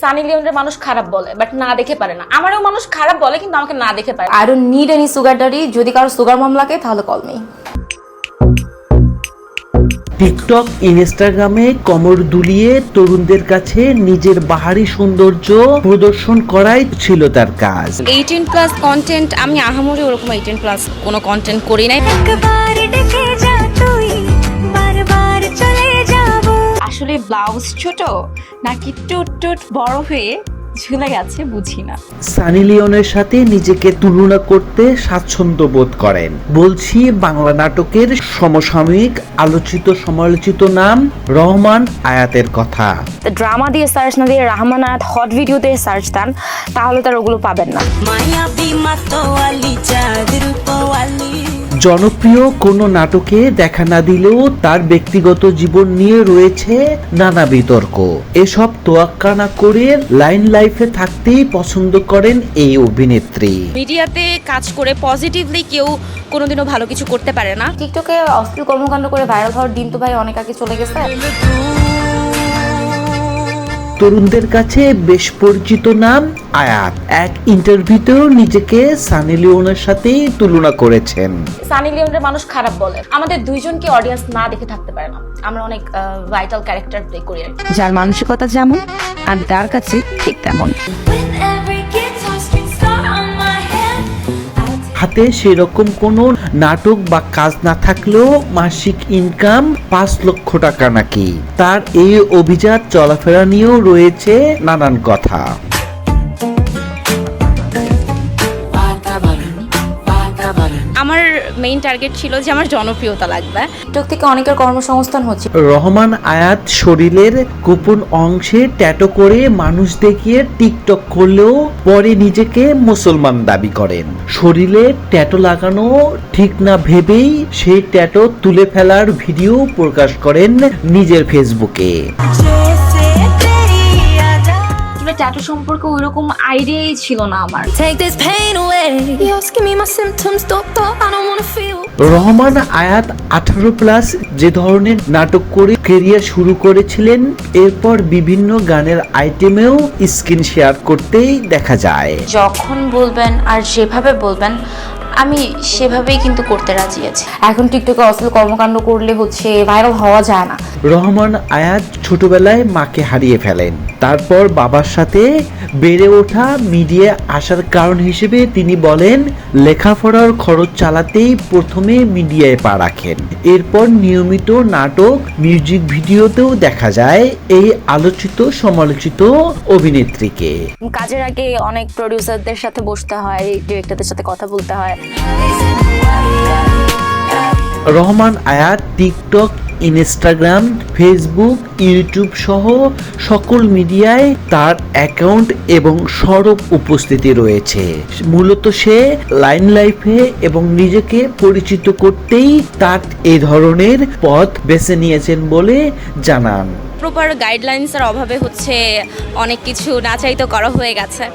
সানি লিওনের মানুষ খারাপ বলে বাট না দেখে পারে না। আমারও মানুষ খারাপ বলে কিন্তু আমাকে না দেখে পারে। I don't need any sugar daddy যদি কারও সুগার মম লাগে তাহলে কল মি টিকটক ইনস্টাগ্রামে কমর দুলিয়ে তরুণদের কাছে নিজের বাহারি সৌন্দর্য প্রদর্শন করাই ছিল তার কাজ। এইটিন প্লাস কন্টেন্ট আমি আহামরি ওরকম এইটিন প্লাস কোনো কন্টেন্ট করি নাই। একবার ডেকে যা তুই বারবার চলে আসলে ব্লাউজ ছোট নাকি টুট টুট বড় হয়ে ঝুলে গেছে বুঝি না। সানি লিওনের সাথে নিজেকে তুলনা করতে স্বাচ্ছন্দ্য বোধ করেন। বলছি বাংলা নাটকের সমসাময়িক আলোচিত সমালোচিত নাম রহমান আয়াতের কথা। ড্রামা দিয়ে সার্চ না দিয়ে রহমান আয়াত হট ভিডিও দিয়ে সার্চ দেন তাহলে তার ওগুলো পাবেন না। মায়াবী মাতোয়ালি চাঁদ রূপওয়ালি জনপ্রিয় কোনো নাটকে দেখা না দিলেও তার ব্যক্তিগত জীবন নিয়ে রয়েছে নানা বিতর্ক। এসব তোয়াক্কা না করে লাইন লাইফে থাকতেই পছন্দ করেন এই অভিনেত্রী। মিডিয়াতে কাজ করে পজিটিভলি কেউ কোনোদিনও ভালো কিছু করতে পারে না। টিকটকে অশ্লীল কর্মকাণ্ড করে ভাইরাল হওয়ার দিন তো ভাই অনেক আগে চলে গেছে। তরুণদের কাছে বেশ পরিচিত নাম আয়াত। এক ইন্টারভিউতেও নিজেকে সানি লিওনের সাথে তুলনা করেছেন। সানি লিওনের মানুষ খারাপ বলে। আমাদের দুইজনকে অডিয়েন্স না দেখে থাকতে পারে না। আমরা অনেক ভাইটাল ক্যারেক্টার প্লে করি আর কি। যার মানসিকতা যেমন আর তার কাছে ঠিক তেমন। হাতে সেরকম কোনো নাটক বা কাজ না থাকলেও মাসিক ইনকাম পাঁচ লক্ষ টাকা নাকি। তার এই অভিজাত চলাফেরা নিয়েও রয়েছে নানান কথা। মেইন টার্গেট ছিল যে আমার জনপ্রিয়তা লাগবে। টক থেকে অনেকের কর্মসংস্থান হচ্ছে। রহমান আয়াত শরীরের গোপন অংশে ট্যাটো করে মানুষ দেখিয়ে টিকটক করলেও পরে নিজেকে মুসলমান দাবি করেন। শরীরে ট্যাটো লাগানো ঠিক না ভেবেই সেই ট্যাটো তুলে ফেলার ভিডিও প্রকাশ করেন নিজের ফেসবুকে। ট্যাটু সম্পর্কে ওইরকম আইডিয়াই ছিল না আমার। রহমান আয়াত আঠারো প্লাস যে ধরনের নাটক করে কেরিয়ার শুরু করেছিলেন এরপর বিভিন্ন গানের আইটেমেও স্ক্রিন শেয়ার করতেই দেখা যায়। যখন বলবেন আর যেভাবে বলবেন আমি সেভাবেই কিন্তু করতে রাজি আছি। এখন টিকটকে অশ্লীল কর্মকাণ্ড করলে হচ্ছে ভাইরাল হওয়া যায় না। রহমান আয়াত ছোটবেলায় মাকে হারিয়ে ফেলেন। তারপর বাবার সাথে বেড়ে ওঠা মিডিয়া আসার কারণ হিসেবে তিনি বলেন লেখাপড়ার খরচ চালাতেই প্রথমে মিডিয়ায় পা রাখেন। এরপর নিয়মিত নাটক মিউজিক ভিডিওতেও দেখা যায় এই আলোচিত সমালোচিত অভিনেত্রীকে। কাজের আগে অনেক প্রডিউসারদের সাথে বসতে হয় ডিরেক্টরদের সাথে কথা বলতে হয়। রহমান আয়াত টিকটক ইনস্টাগ্রাম, ফেসবুক, ইউটিউব সহ সকল মিডিয়ায় তার অ্যাকাউন্ট এবং সরব উপস্থিতি রয়েছে। মূলত সে লাইন লাইফে এবং নিজেকে পরিচিত করতেই তার এ ধরনের পথ বেছে নিয়েছেন বলে জানান। প্রপার গাইডলাইন্সের অভাবে হচ্ছে অনেক কিছু নাচাইতো করা হয়ে গেছে।